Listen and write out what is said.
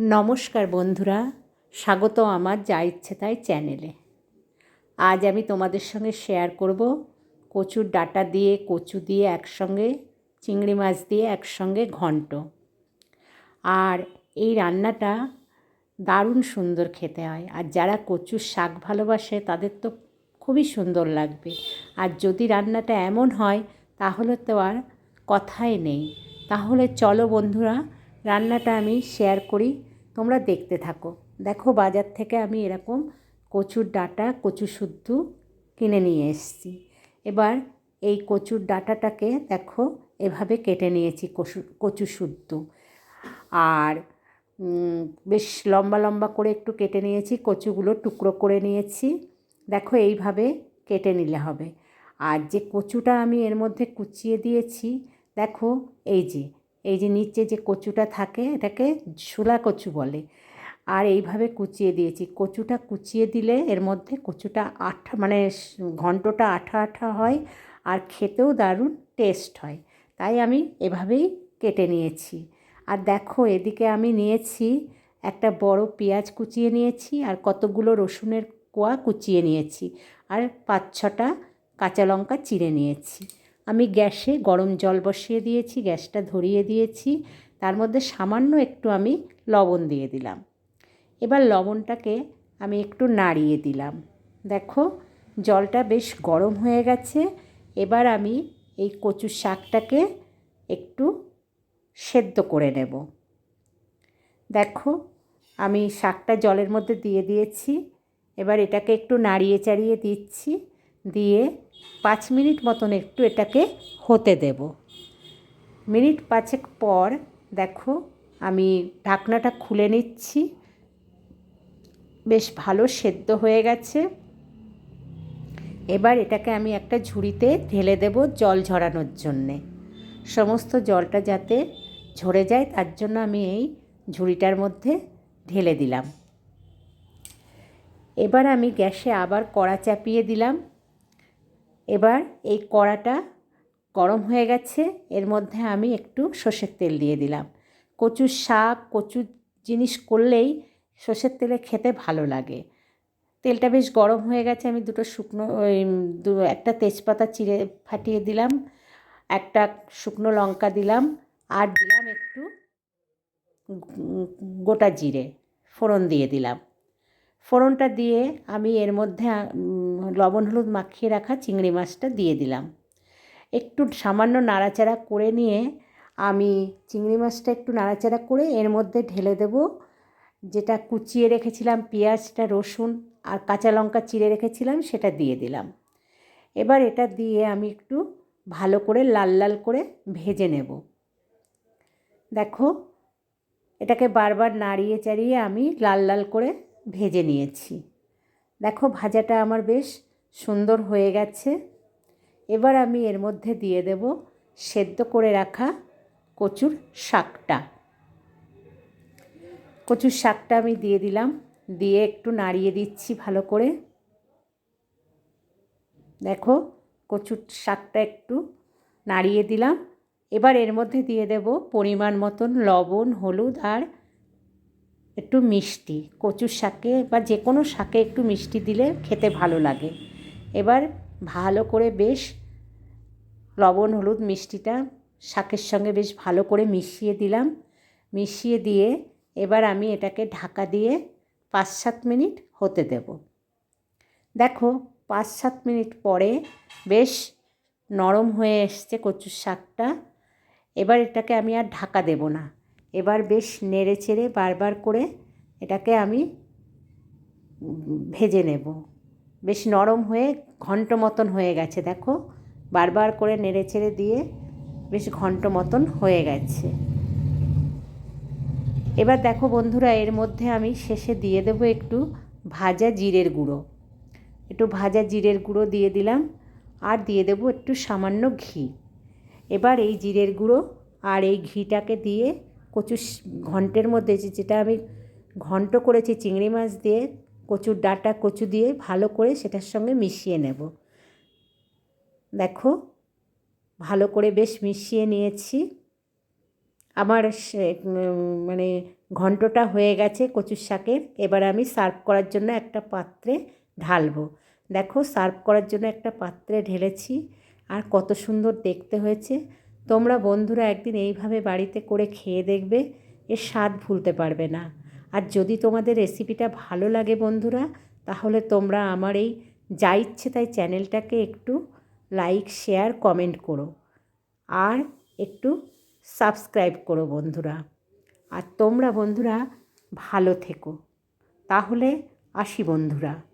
নমস্কার বন্ধুরা, স্বাগত আমার যা ইচ্ছে তাই চ্যানেলে। আজ আমি তোমাদের সঙ্গে শেয়ার করব কচুর ডাটা দিয়ে, কচু দিয়ে একসঙ্গে, চিংড়ি মাছ দিয়ে একসঙ্গে ঘন্ট। আর এই রান্নাটা দারুণ সুন্দর খেতে হয়। আর যারা কচুর শাক ভালোবাসে, তাদের তো খুবই সুন্দর লাগবে। আর যদি রান্নাটা এমন হয়, তাহলে তো আর কথাই নেই। তাহলে চলো বন্ধুরা রান্নাটা আমি শেয়ার করি। তোমরা দেখতে থাকো। দেখো বাজার থেকে আমি এরকম কচুর ডাটা, কচু শুদ্ধ কিনে নিয়ে এসেছি। এবার এই কচুর ডাটাটাকে দেখো এভাবে কেটে নিয়েছি কচু কচু শুদ্ধ। আর বেশ লম্বা লম্বা করে একটু কেটে নিয়েছি, কচুগুলো টুকরো করে নিয়েছি। দেখো এইভাবে কেটে নিলে হবে। আর যে কচুটা আমি এর মধ্যে কুচিয়ে দিয়েছি, দেখো এই যে এই যে নিচে যে কচুটা থাকে, এটাকে ছোলা কচু বলে। আর এইভাবে কুচিয়ে দিয়েছি। কচুটা কুচিয়ে দিলে এর মধ্যে কচুটা আঠা মানে ঘন্টটা আঠা আঠা হয় আর খেতেও দারুণ টেস্ট হয়। তাই আমি এভাবেই কেটে নিয়েছি। আর দেখো, এদিকে আমি নিয়েছি একটা বড় পেঁয়াজ কুচিয়ে নিয়েছি আর কতগুলো রসুনের কোয়া কুচিয়ে নিয়েছি। আর পাঁচ ছটা কাঁচা লঙ্কা চিড়ে নিয়েছি। আমি গ্যাসে গরম জল বসিয়ে দিয়েছি, গ্যাসটা ধরিয়ে দিয়েছি। তার মধ্যে সামান্য একটু আমি লবণ দিয়ে দিলাম। এবার লবণটাকে আমি একটু নাড়িয়ে দিলাম। দেখো, জলটা বেশ গরম হয়ে গেছে। এবার আমি এই কচু শাকটাকে একটু সেদ্ধ করে নেব। দেখো, আমি শাকটা জলের মধ্যে দিয়ে দিয়েছি। এবার এটাকে একটু নাড়িয়ে চাড়িয়ে দিচ্ছি। দিয়ে পাঁচ মিনিট মতন একটু এটাকে হতে দেব। মিনিট পাঁচেক পর দেখো আমি ঢাকনাটা খুলে নিচ্ছি। বেশ ভালো সেদ্ধ হয়ে গেছে। এবার এটাকে আমি একটা ঝুড়িতে ঢেলে দেব জল ঝরানোর জন্যে। সমস্ত জলটা যাতে ঝরে যায় তার জন্য আমি এই ঝুড়িটার মধ্যে ঢেলে দিলাম। এবার আমি গ্যাসে আবার কড়া চাপিয়ে দিলাম। এবার এই কড়াটা গরম হয়ে গেছে। এর মধ্যে আমি একটু সর্ষের তেল দিয়ে দিলাম। কচুর শাক, কচুর জিনিস করলেই সর্ষের তেলে খেতে ভালো লাগে। তেলটা বেশ গরম হয়ে গেছে। আমি দুটো শুকনো, ওই দু, একটা তেজপাতা চিড়ে ফাটিয়ে দিলাম, একটা শুকনো লঙ্কা দিলাম আর দিলাম একটু গোটা জিরে, ফোড়ন দিয়ে দিলাম। ফোড়নটা দিয়ে আমি এর মধ্যে লবণ, হলুদ মাখিয়ে রাখা চিংড়ি মাছটা দিয়ে দিলাম। একটু সামান্য নাড়াচাড়া করে নিয়ে আমি চিংড়ি মাছটা একটু নাড়াচাড়া করে এর মধ্যে ঢেলে দেব। যেটা কুচিয়ে রেখেছিলাম, পেঁয়াজটা, রসুন আর কাঁচা লঙ্কা চিড়ে রেখেছিলাম, সেটা দিয়ে দিলাম। এবার এটা দিয়ে আমি একটু ভালো করে লাল লাল করে ভেজে নেব। দেখো, এটাকে বারবার নাড়িয়ে চাড়িয়ে আমি লাল লাল করে ভেজে নিয়েছি। দেখো ভাজাটা আমার বেশ সুন্দর হয়ে গেছে। এবার আমি এর মধ্যে দিয়ে দেব সেদ্ধ করে রাখা কচুর শাকটা। কচুর শাকটা আমি দিয়ে দিলাম। দিয়ে একটু নাড়িয়ে দিচ্ছি ভালো করে। দেখো কচুর শাকটা একটু নাড়িয়ে দিলাম। এবার এর মধ্যে দিয়ে দেব পরিমাণ মতন লবণ, হলুদ আর একটু মিষ্টি, কচুর শাকে বা যে কোনো শাকে একটু মিষ্টি দিলে খেতে ভালো লাগে। এবার ভালো করে বেশ লবণ, হলুদ মিষ্টিটা শাকের সঙ্গে বেশ ভালো করে মিশিয়ে দিলাম। মিশিয়ে দিয়ে এবার আমি এটাকে ঢাকা দিয়ে পাঁচ সাত মিনিট হতে দেব। দেখো পাঁচ সাত মিনিট পরে বেশ নরম হয়ে এসছে কচুর শাকটা। এবার এটাকে আমি আর ঢাকা দেব না। এবার বেশ নেড়ে চেড়ে বারবার করে এটাকে আমি ভেজে নেব। বেশ নরম হয়ে ঘন্ট মতন হয়ে গেছে, দেখো। বারবার করে নেড়ে চেড়ে দিয়ে বেশ ঘন্ট মতন হয়ে গেছে। এবার দেখো বন্ধুরা, এর মধ্যে আমি শেষে দিয়ে দেবো একটু ভাজা জিরের গুঁড়ো। একটু ভাজা জিরের গুঁড়ো দিয়ে দিলাম আর দিয়ে দেবো একটু সামান্য ঘি। এবার এই জিরের গুঁড়ো আর এই ঘিটাকে দিয়ে কচু ঘন্টের মধ্যে যেটা আমি ঘন্ট করেছি চিংড়ি মাছ দিয়ে, কচুর ডাটা, কচু দিয়ে ভালো করে সেটার সঙ্গে মিশিয়ে নেব। দেখো, ভালো করে বেশ মিশিয়ে নিয়েছি। আমার মানে ঘন্টটা হয়ে গেছে কচুর শাকের। এবার আমি সার্ভ করার জন্য একটা পাত্রে ঢালবো। দেখো, সার্ভ করার জন্য একটা পাত্রে ঢেলেছি। আর কত সুন্দর দেখতে হয়েছে। তোমরা বন্ধুরা একদিন এইভাবে বাড়িতে করে খেয়ে দেখবে, এর স্বাদ ভুলতে পারবে না। আর যদি তোমাদের রেসিপিটা ভালো লাগে বন্ধুরা, তাহলে তোমরা আমার এই যা ইচ্ছে তাই চ্যানেলটাকে একটু লাইক, শেয়ার, কমেন্ট করো। আর একটু সাবস্ক্রাইব করো বন্ধুরা। আর তোমরা বন্ধুরা ভালো থেকো। তাহলে আসি বন্ধুরা।